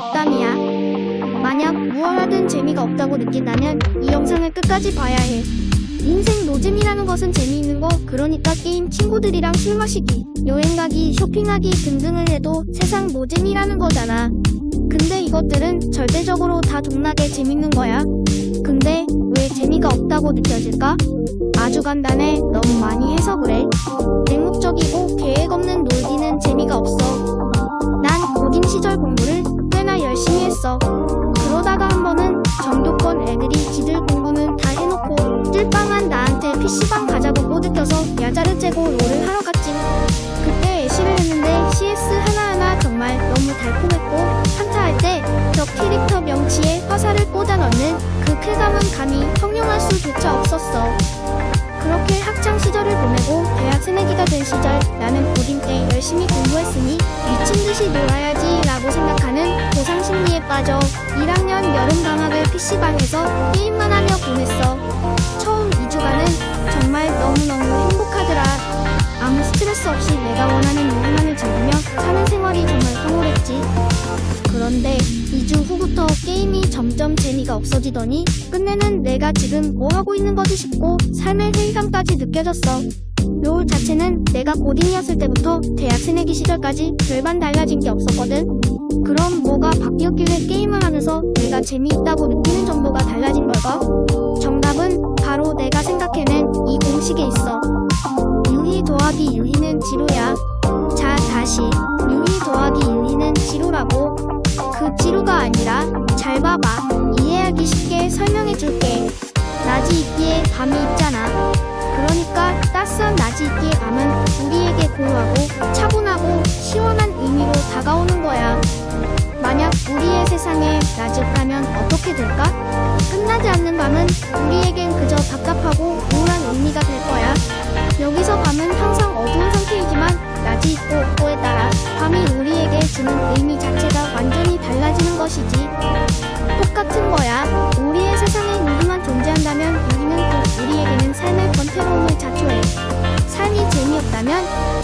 잡담이야. 만약 무얼 하든 재미가 없다고 느낀다면 이 영상을 끝까지 봐야 해. 인생 노잼이라는 것은 재미있는 거, 그러니까 게임 친구들이랑 술 마시기, 여행 가기, 쇼핑하기 등등을 해도 세상 노잼이라는 거잖아. 근데 이것들은 절대적으로 다 동나게 재밌는 거야. 근데 왜 재미가 없다고 느껴질까? 아주 간단해. 너무 많이 해서 그래. 맹목적이고 계획 없는 놀기는 재미가 없어. 야자를 째고 롤을 하러 갔지. 그때 애쉬를 했는데 CS 하나하나 정말 너무 달콤했고 한타할 때적 캐릭터 명치에 화살을 꽂아 넣는 그 쾌감은 감히 형용할 수조차 없었어. 그렇게 학창 시절을 보내고 대학 새내기가 된 시절 나는 고딩 때 열심히 공부했으니 미친 듯이 놀아야지 라고 생각하는 보상 심리에 빠져 1학년 여름 방학을 PC방에서 게임만 하며 보냈어. 스트레스 없이 내가 원하는 요리만을 즐기며 사는 생활이 정말 황홀했지. 그런데 2주 후부터 게임이 점점 재미가 없어지더니 끝내는 내가 지금 뭐 하고 있는 거지 싶고 삶의 회의감까지 느껴졌어. 롤 자체는 내가 고딩이었을 때부터 대학 새내기 시절까지 별반 달라진 게 없었거든. 그럼 뭐가 바뀌었길래 게임을 하면서 내가 재미있다고 느끼는 정도가 달라진 걸까? 정답은 바로 내가 생각해낸 아니라 잘 봐봐. 이해하기 쉽게 설명해 줄게. 낮이 있기에 밤이 있잖아. 그러니까 따스한 낮이 있기에 밤은 우리에게 고요하고 차분하고 시원한 의미로 다가오는 거야. 만약 우리의 세상에 낮이 없다면 어떻게 될까? 끝나지 않는 밤은 우리에겐 그저 답답하고 우울한 의미가 될 거야. 여기서 밤은 항상 어두운 상태이지만 낮이 있고 없고에 따라 밤이 우리에게 주는 의미 자체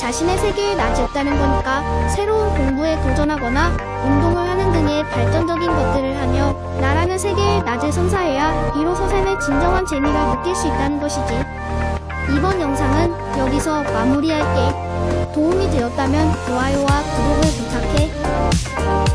자신의 세계에 없다는 거니까 새로운 공부에 도전하거나 운동을 하는 등의 발전적인 것들을 하며 나라는 세계의 낮을 선사해야 비로소 삶의 진정한 재미를 느낄 수 있다는 것이지. 이번 영상은 여기서 마무리할게. 도움이 되었다면 좋아요와 구독을 부탁해.